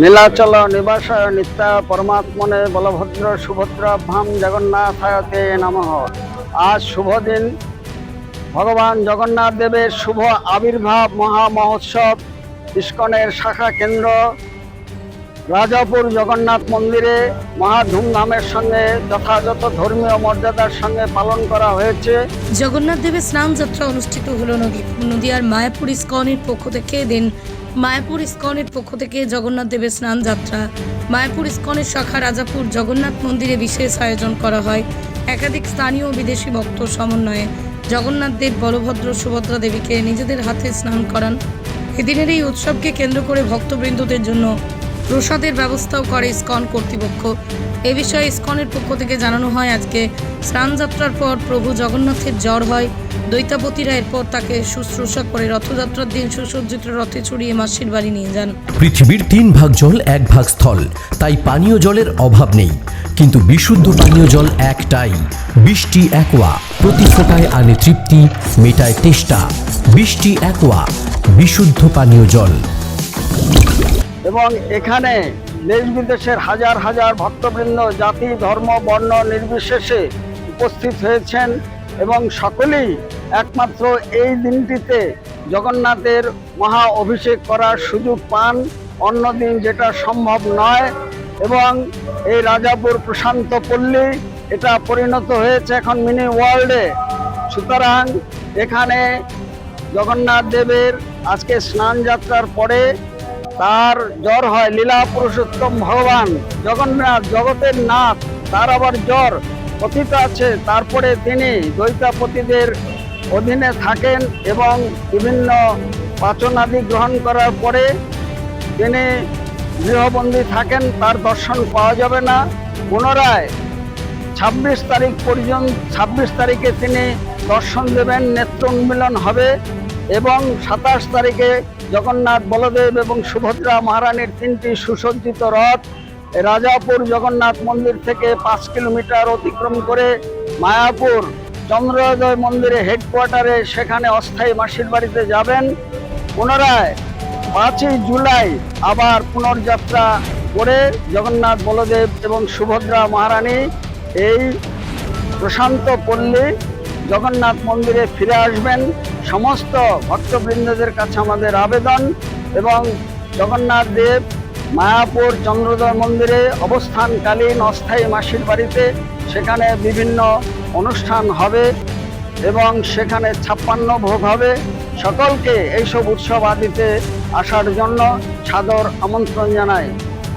নীলাচল নিবাসায় নিত্যা পরমাত্মনে বলভদ্র সুভদ্রাভ্যাম জগন্নাথায়তে নমঃ। আজ শুভ দিন। ভগবান জগন্নাথ দেবের শুভ আবির্ভাব মহা মহোৎসব ইস্কনের শাখা কেন্দ্র। রাজাপুর জগন্নাথ মন্দিরে মহা ধুমধামের সঙ্গে যথাযথ ধর্মীয় মর্যাদার সঙ্গে পালন করা হয়েছে। জগন্নাথ দেবের স্নান যাত্রা অনুষ্ঠিত হলো নদী নদীয়ার মায়াপুর ইস্কনের পক্ষ থেকে দিন মায়াপুর ইস্কনের পক্ষ থেকে জগন্নাথ দেবের স্নান যাত্রা। মায়াপুর ইস্কনের শাখা রাজাপুর জগন্নাথ মন্দিরে বিশেষ আয়োজন করা হয়। একাধিক স্থানীয় বিদেশি ভক্ত সমন্বয়ে জগন্নাথ দেব, বলভদ্র, সুভদ্রা দেবীকে নিজেদের হাতে স্নান করান। এদিনের এই উৎসবকে কেন্দ্র করে ভক্তবৃন্দদের জন্য প্রসাদের ব্যবস্থাও করে ইস্কন কর্তৃপক্ষ। এ বিষয়ে ইস্কনের পক্ষ থেকে জানানো হয়, আজকে স্নানযাত্রার পর প্রভু জগন্নাথের জ্বর হয়। দৈতাপতিরা এরপর তাকে শুশ্রূষা করে রথযাত্রার দিন সুসজ্জিত রথে চড়িয়ে মাসির বাড়ি নিয়ে যান। পৃথিবীর তিন ভাগ জল, এক ভাগ স্থল। তাই পানীয় জলের অভাব নেই। কিন্তু বিশুদ্ধ পানীয় জল একটাই। বৃষ্টি একোয়া, প্রতি ফোটায় আনে তৃপ্তি, মেটায় তেষ্টা। বৃষ্টি একোয়া, বিশুদ্ধ পানীয় জল। এবং এখানে দেশ বিদেশের হাজার হাজার ভক্তবৃন্দ, জাতি, ধর্ম, বর্ণ নির্বিশেষে উপস্থিত হয়েছেন এবং সকলেই একমাত্র এই দিনটিতে জগন্নাথের মহা অভিষেক করার সুযোগ পান। অন্য দিন যেটা সম্ভব নয় এবং এই রাজাপুর প্রশান্ত পল্লী এটা পরিণত হয়েছে এখন মিনি ওয়ার্ল্ডে। সুতরাং এখানে জগন্নাথ দেবের আজকে স্নান যাত্রার পরে তার জ্বর হয়। লীলা পুরুষোত্তম ভগবান জগন্নাথ, জগতের নাথ, তার আবার জ্বর কথিত আছে। তারপরে তিনি দ্বৈতাপতিদের অধীনে থাকেন এবং বিভিন্ন পাচনাদি গ্রহণ করার পরে তিনি গৃহবন্দী থাকেন। তার দর্শন পাওয়া যাবে না। পুনরায় ছাব্বিশ তারিখ পর্যন্ত, ছাব্বিশ তারিখে তিনি দর্শন দেবেন। নেত্র উন্মিলন হবে এবং সাতাশ তারিখে জগন্নাথ বলদেব এবং সুভদ্রা মহারানীর তিনটি সুসজ্জিত রথ রাজাপুর জগন্নাথ মন্দির থেকে পাঁচ কিলোমিটার অতিক্রম করে মায়াপুর চন্দ্রোদয় মন্দিরে হেডকোয়ার্টারে সেখানে অস্থায়ী মাসির বাড়িতে যাবেন। পুনরায় পাঁচই জুলাই আবার পুনর্যাত্রা করে জগন্নাথ বলদেব এবং সুভদ্রা মহারানী এই প্রশান্ত পল্লী জগন্নাথ মন্দিরে ফিরে আসবেন। সমস্ত ভক্তবৃন্দদের কাছে আমাদের আবেদন এবং জগন্নাথ দেব মায়াপুর চন্দ্রোদয় মন্দিরে অবস্থানকালীন অস্থায়ী মাসির বাড়িতে সেখানে বিভিন্ন অনুষ্ঠান হবে এবং সেখানে ছাপ্পান্ন ভোগ হবে। সকলকে এইসব উৎসব আদিতে আসার জন্য সাদর আমন্ত্রণ জানাই।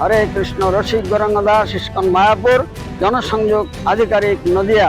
হরে কৃষ্ণ, রসিক গৌরাঙ্গ দাস, ইস্কন মায়াপুর, জনসংযোগ আধিকারিক নদিয়া।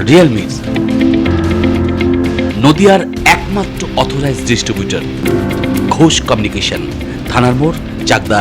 Realme নদিয়ার একমাত্র অথরাইজ ডিস্ট্রিবিউটার ঘোষ কমিউনিকেশন থানার মোড় চাকদা